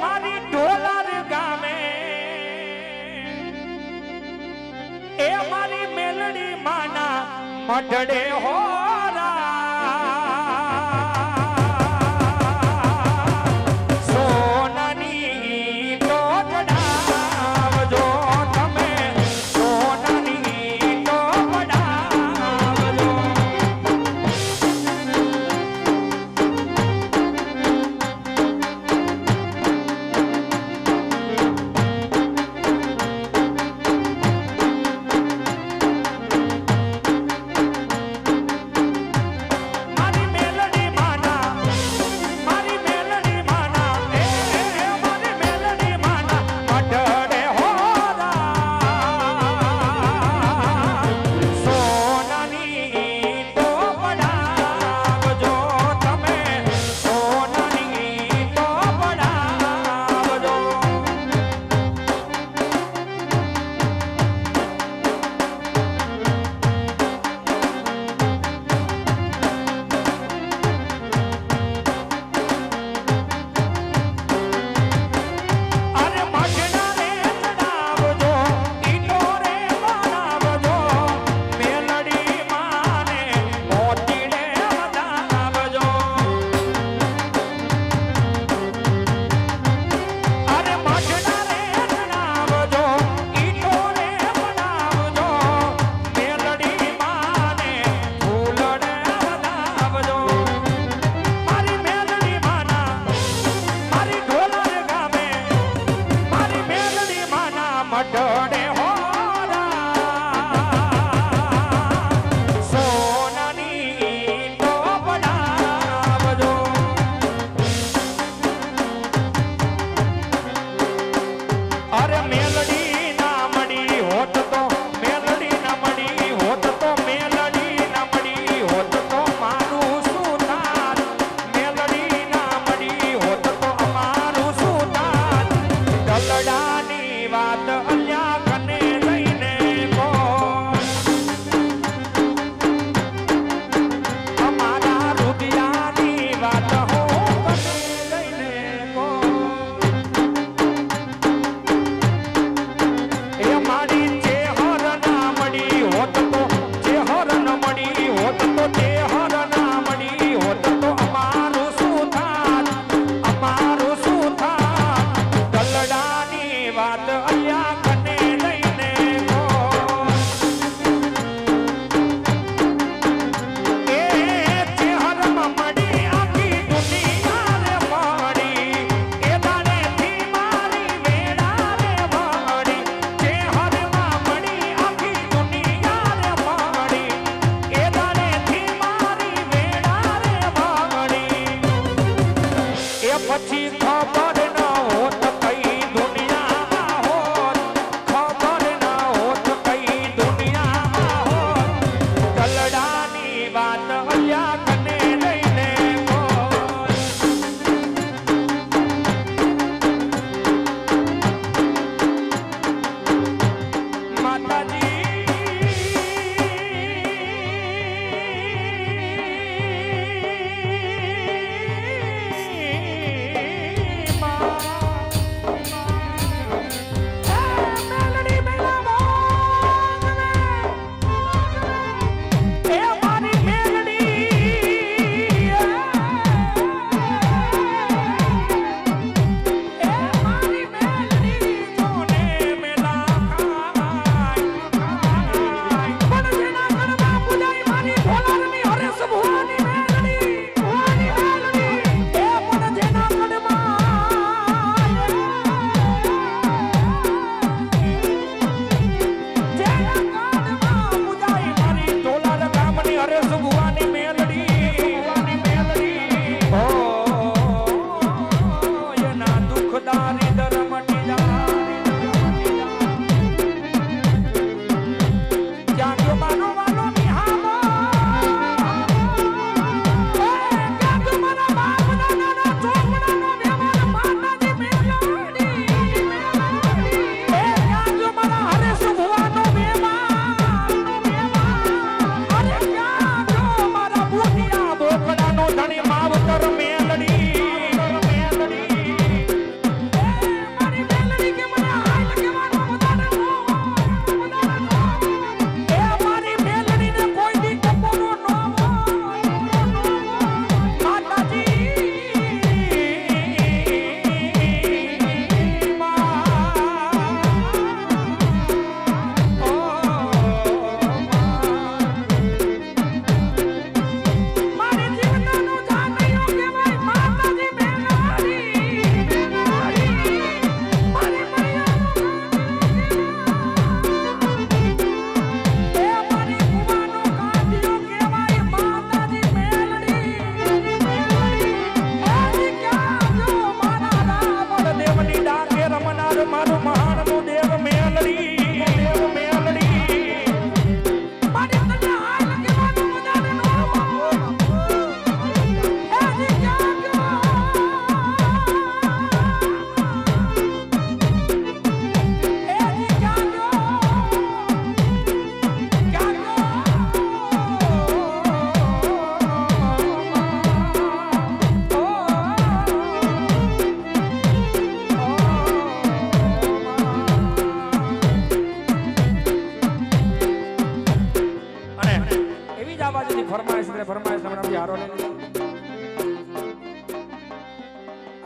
મારી ઢોલર ગામે. એ મારી મેલડી માના મઢડે હોરા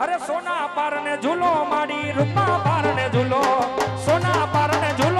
અરે સોના પાર ને ઝૂલો માડી રૂપા પાર ને ઝૂલો સોના પાર ને ઝૂલો.